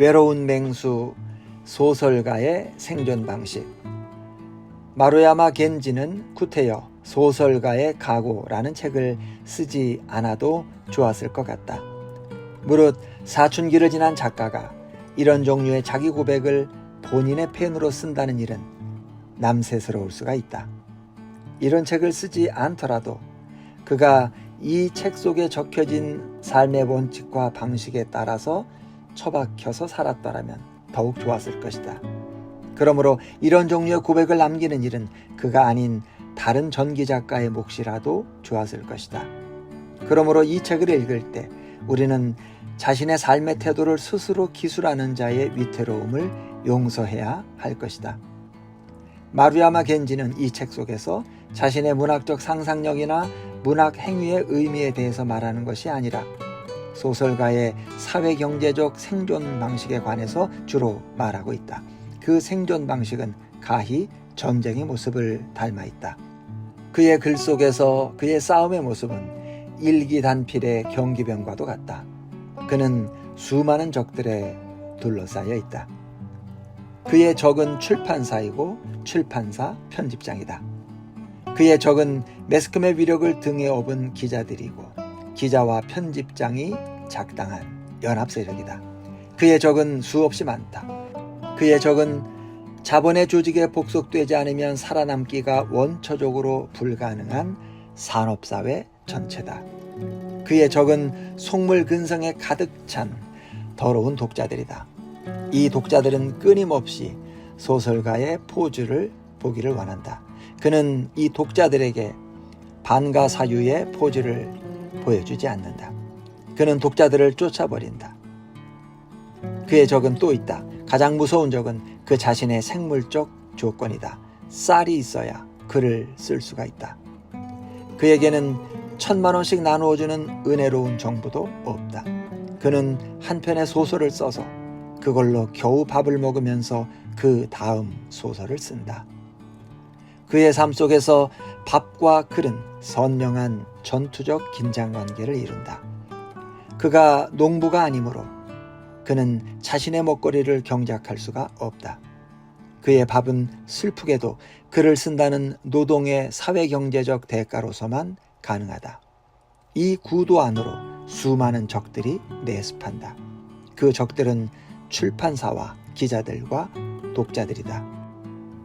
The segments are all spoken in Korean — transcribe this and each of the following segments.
외로운 맹수 소설가의 생존 방식 마루야마 겐지는 구테여 소설가의 각오라는 책을 쓰지 않아도 좋았을 것 같다. 무릇 사춘기를 지난 작가가 이런 종류의 자기 고백을 본인의 펜으로 쓴다는 일은 남세스러울 수가 있다. 이런 책을 쓰지 않더라도 그가 이 책 속에 적혀진 삶의 원칙과 방식에 따라서 처박혀서 살았더라면 더욱 좋았을 것이다. 그러므로 이런 종류의 고백을 남기는 일은 그가 아닌 다른 전기 작가의 몫이라도 좋았을 것이다. 그러므로 이 책을 읽을 때 우리는 자신의 삶의 태도를 스스로 기술하는 자의 위태로움을 용서해야 할 것이다. 마루야마 겐지는 이 책 속에서 자신의 문학적 상상력이나 문학 행위의 의미에 대해서 말하는 것이 아니라 소설가의 사회 경제적 생존 방식에 관해서 주로 말하고 있다. 그 생존 방식은 가히 전쟁의 모습을 닮아 있다. 그의 글 속에서 그의 싸움의 모습은 일기단필의 경기병과도 같다. 그는 수많은 적들에 둘러싸여 있다. 그의 적은 출판사이고 출판사 편집장이다. 그의 적은 매스컴의 위력을 등에 업은 기자들이고 기자와 편집장이 작당한 연합 세력이다. 그의 적은 수없이 많다. 그의 적은 자본의 조직에 복속되지 않으면 살아남기가 원초적으로 불가능한 산업사회 전체다. 그의 적은 속물 근성에 가득 찬 더러운 독자들이다. 이 독자들은 끊임없이 소설가의 포즈를 보기를 원한다. 그는 이 독자들에게 반가 사유의 포즈를 보여주지 않는다. 그는 독자들을 쫓아버린다. 그의 적은 또 있다. 가장 무서운 적은 그 자신의 생물적 조건이다. 쌀이 있어야 글을 쓸 수가 있다. 그에게는 천만 원씩 나누어주는 은혜로운 정부도 없다. 그는 한 편의 소설을 써서 그걸로 겨우 밥을 먹으면서 그 다음 소설을 쓴다. 그의 삶 속에서 밥과 글은 선명한 전투적 긴장 관계를 이룬다. 그가 농부가 아니므로 그는 자신의 먹거리를 경작할 수가 없다. 그의 밥은 슬프게도 글을 쓴다는 노동의 사회경제적 대가로서만 가능하다. 이 구도 안으로 수많은 적들이 내습한다. 그 적들은 출판사와 기자들과 독자들이다.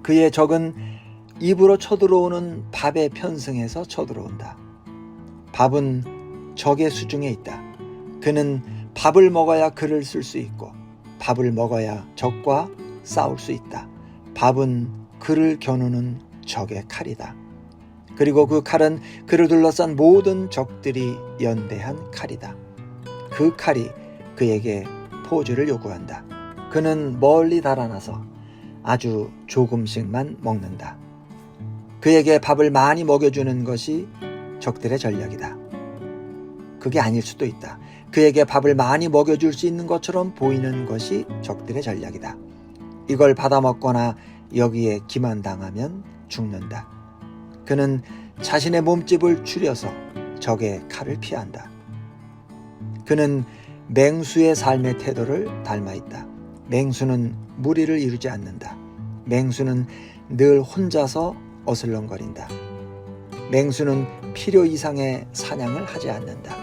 그의 적은 입으로 쳐들어오는 밥에 편승해서 쳐들어온다. 밥은 적의 수중에 있다. 그는 밥을 먹어야 글을 쓸 수 있고 밥을 먹어야 적과 싸울 수 있다. 밥은 그를 겨누는 적의 칼이다. 그리고 그 칼은 그를 둘러싼 모든 적들이 연대한 칼이다. 그 칼이 그에게 포즈를 요구한다. 그는 멀리 달아나서 아주 조금씩만 먹는다. 그에게 밥을 많이 먹여주는 것이 적들의 전략이다. 그게 아닐 수도 있다. 그에게 밥을 많이 먹여줄 수 있는 것처럼 보이는 것이 적들의 전략이다. 이걸 받아먹거나 여기에 기만당하면 죽는다. 그는 자신의 몸집을 줄여서 적의 칼을 피한다. 그는 맹수의 삶의 태도를 닮아 있다. 맹수는 무리를 이루지 않는다. 맹수는 늘 혼자서 어슬렁거린다. 맹수는 필요 이상의 사냥을 하지 않는다.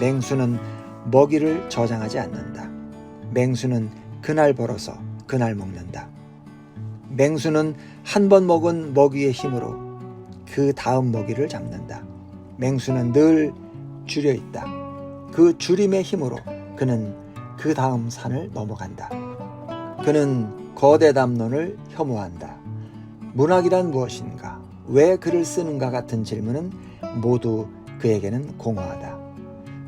맹수는 먹이를 저장하지 않는다. 맹수는 그날 벌어서 그날 먹는다. 맹수는 한 번 먹은 먹이의 힘으로 그 다음 먹이를 잡는다. 맹수는 늘 줄여 있다. 그 줄임의 힘으로 그는 그 다음 산을 넘어간다. 그는 거대 담론을 혐오한다. 문학이란 무엇인가? 왜 글을 쓰는가 같은 질문은 모두 그에게는 공허하다.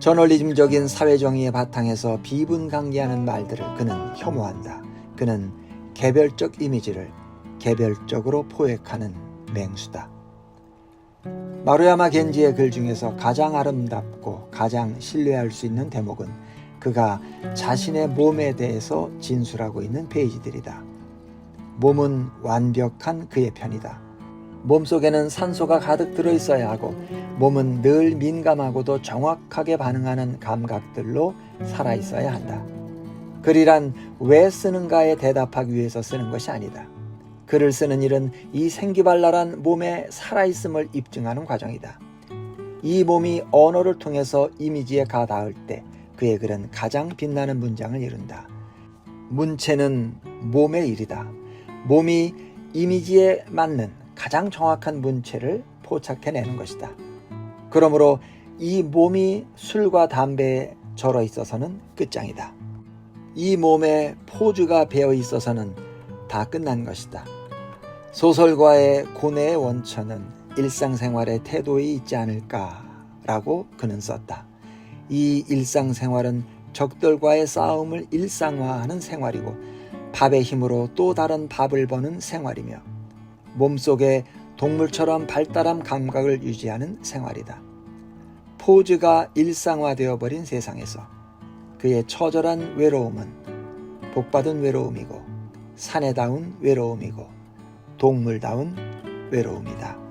저널리즘적인 사회정의의 바탕에서 비분강개하는 말들을 그는 혐오한다. 그는 개별적 이미지를 개별적으로 포획하는 맹수다. 마루야마 겐지의 글 중에서 가장 아름답고 가장 신뢰할 수 있는 대목은 그가 자신의 몸에 대해서 진술하고 있는 페이지들이다. 몸은 완벽한 그의 편이다. 몸속에는 산소가 가득 들어 있어야 하고 몸은 늘 민감하고도 정확하게 반응하는 감각들로 살아 있어야 한다. 글이란 왜 쓰는가에 대답하기 위해서 쓰는 것이 아니다. 글을 쓰는 일은 이 생기발랄한 몸의 살아있음을 입증하는 과정이다. 이 몸이 언어를 통해서 이미지에 가닿을 때 그의 글은 가장 빛나는 문장을 이룬다. 문체는 몸의 일이다. 몸이 이미지에 맞는 가장 정확한 문체를 포착해내는 것이다. 그러므로 이 몸이 술과 담배에 절어 있어서는 끝장이다. 이 몸에 포즈가 배어 있어서는 다 끝난 것이다. 소설가의 고뇌의 원천은 일상생활의 태도에 있지 않을까라고 그는 썼다. 이 일상생활은 적들과의 싸움을 일상화하는 생활이고 밥의 힘으로 또 다른 밥을 버는 생활이며 몸속에 동물처럼 발달한 감각을 유지하는 생활이다. 포즈가 일상화되어 버린 세상에서 그의 처절한 외로움은 복받은 외로움이고 사내다운 외로움이고 동물다운 외로움이다.